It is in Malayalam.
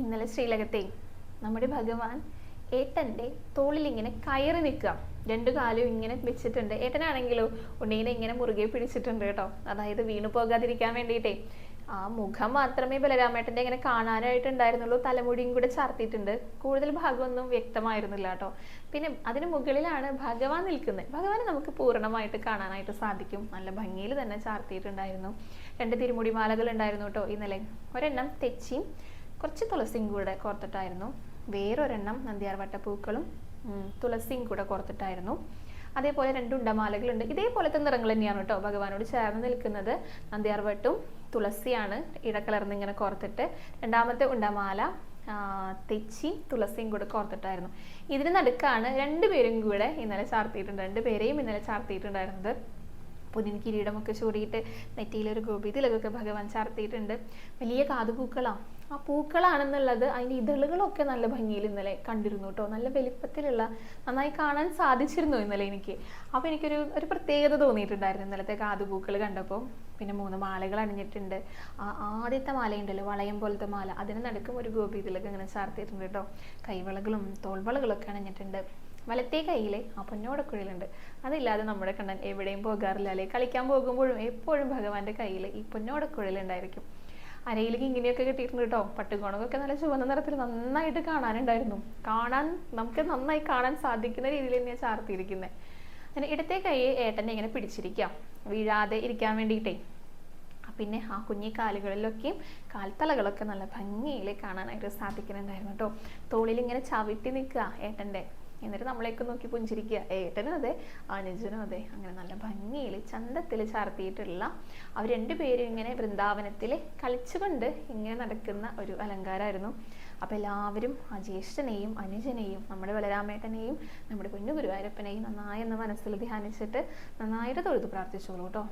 ഇന്നലെ ശ്രീലകത്തെ നമ്മുടെ ഭഗവാൻ ഏട്ടന്റെ തോളിൽ ഇങ്ങനെ കയറി നിൽക്കുക. രണ്ടു കാലും ഇങ്ങനെ വെച്ചിട്ടുണ്ട്. ഏട്ടനാണെങ്കിലോ ഉണ്ണീനെ ഇങ്ങനെ മുറുകെ പിടിച്ചിട്ടുണ്ട് കേട്ടോ. അതായത് വീണു പോകാതിരിക്കാൻ വേണ്ടിയിട്ടേ. ആ മുഖം മാത്രമേ ബലരാമേട്ടന്റെ ഇങ്ങനെ കാണാനായിട്ടുണ്ടായിരുന്നുള്ളൂ. തലമുടിയും കൂടെ ചാർത്തിയിട്ടുണ്ട്. കൂടുതൽ ഭാഗമൊന്നും വ്യക്തമായിരുന്നില്ല കേട്ടോ. പിന്നെ അതിന് മുകളിലാണ് ഭഗവാൻ നിൽക്കുന്നത്. ഭഗവാനെ നമുക്ക് പൂർണമായിട്ട് കാണാനായിട്ട് സാധിക്കും. നല്ല ഭംഗിയിൽ തന്നെ ചാർത്തിയിട്ടുണ്ടായിരുന്നു. രണ്ട് തിരുമുടി മാലകൾ ഉണ്ടായിരുന്നു കേട്ടോ ഇന്നലെ. ഒരെണ്ണം തെച്ചിയും കുറച്ച് തുളസിയും കൂടെ കോർത്തിട്ടായിരുന്നു. വേറൊരെണ്ണം നന്ദിയാർ വട്ടപ്പൂക്കളും തുളസിയും കൂടെ കോർത്തിട്ടായിരുന്നു. അതേപോലെ രണ്ട് ഉണ്ടമാലകളുണ്ട്. ഇതേപോലത്തെ നിറങ്ങൾ തന്നെയാണ് കേട്ടോ ഭഗവാനോട് ചേർന്ന് നിൽക്കുന്നത്. നന്ദിയാർ വട്ടും തുളസിയാണ് ഇടക്കലർന്ന് ഇങ്ങനെ കോർത്തിട്ട്. രണ്ടാമത്തെ ഉണ്ടമാല തെച്ചി തുളസിയും കൂടെ കോർത്തിട്ടായിരുന്നു. ഇതിന് നടുക്കാണ് രണ്ടുപേരും കൂടെ ഇന്നലെ ചാർത്തിയിട്ടുണ്ട്. രണ്ടുപേരെയും ഇന്നലെ ചാർത്തിയിട്ടുണ്ടായിരുന്നത്. പുതിയ കിരീടമൊക്കെ ചൂടിയിട്ട് നെറ്റിയിലൊരു ഗോപിതിലകൊക്കെ ഭഗവാൻ ചാർത്തിയിട്ടുണ്ട്. വലിയ കാതുപൂക്കളാണ് ആ പൂക്കളാണെന്നുള്ളത് അതിന്റെ ഇതളുകളൊക്കെ നല്ല ഭംഗിയിൽ ഇന്നലെ കണ്ടിരുന്നു കേട്ടോ. നല്ല വലിപ്പത്തിലുള്ള നന്നായി കാണാൻ സാധിച്ചിരുന്നു ഇന്നലെ എനിക്ക്. അപ്പോൾ എനിക്കൊരു ഒരു പ്രത്യേകത തോന്നിയിട്ടുണ്ടായിരുന്നു ഇന്നലത്തെ കാതുപൂക്കൾ കണ്ടപ്പോൾ. പിന്നെ മൂന്ന് മാലകൾ അണിഞ്ഞിട്ടുണ്ട്. ആ ആദ്യത്തെ മാലയുണ്ടല്ലോ വളയം പോലത്തെ മാല. അതിന് നടക്കും ഒരു ഗോപി ഇതിലൊക്കെ ഇങ്ങനെ ചാർത്തിയിട്ടുണ്ട് കേട്ടോ. കൈവളകളും തോൾവളകളൊക്കെ അണിഞ്ഞിട്ടുണ്ട്. വലത്തേ കയ്യിലെ ആ പൊന്നോടക്കുഴലുണ്ട്. അതില്ലാതെ നമ്മുടെ കണ്ണൻ എവിടെയും പോകാറില്ല അല്ലേ? കളിക്കാൻ പോകുമ്പോഴും എപ്പോഴും ഭഗവാന്റെ കയ്യിൽ ഈ പൊന്നോടക്കുഴലുണ്ടായിരിക്കും അരയിലേക്ക് ഇങ്ങനെയൊക്കെ കിട്ടിയിട്ടുണ്ട് കേട്ടോ. പട്ടികോണൊക്കെ നല്ല ചുവന്ന നിറത്തിൽ നന്നായിട്ട് കാണാനുണ്ടായിരുന്നു. കാണാൻ നമുക്ക് നന്നായി കാണാൻ സാധിക്കുന്ന രീതിയിൽ തന്നെയാണ് ചാർത്തിയിരിക്കുന്നത് അങ്ങനെ ഇടത്തെ കൈ ഏട്ടനെ ഇങ്ങനെ പിടിച്ചിരിക്കാം. വീഴാതെ ഇരിക്കാൻ വേണ്ടിയിട്ടേ. പിന്നെ ആ കുഞ്ഞി കാലുകളിലൊക്കെയും കാൽത്തലകളൊക്കെ നല്ല ഭംഗിയിൽ കാണാനായിട്ട് സാധിക്കുന്നുണ്ടായിരുന്നു കേട്ടോ. തോളിൽ ഇങ്ങനെ ചവിട്ടി നിൽക്കുക ഏട്ടന്റെ. എന്നിട്ട് നമ്മളെയൊക്കെ നോക്കി പുഞ്ചിരിക്കുക. ഏട്ടനും അതെ അനുജനും അതെ. അങ്ങനെ നല്ല ഭംഗിയിൽ ചന്തത്തിൽ ചാർത്തിയിട്ടുള്ള അവർ രണ്ടുപേരും ഇങ്ങനെ വൃന്ദാവനത്തിൽ കളിച്ചുകൊണ്ട് ഇങ്ങനെ നടക്കുന്ന ഒരു അലങ്കാരമായിരുന്നു. അപ്പോൾ എല്ലാവരും ആ ജ്യേഷ്ഠനെയും അനുജനെയും നമ്മുടെ ബലരാമേട്ടനെയും നമ്മുടെ കുഞ്ഞു ഗുരുവായൂരപ്പനെയും നന്നായി ഒന്ന് മനസ്സിൽ ധ്യാനിച്ചിട്ട് നന്നായിട്ട് തൊഴുത് പ്രാർത്ഥിച്ചോളൂ കേട്ടോ.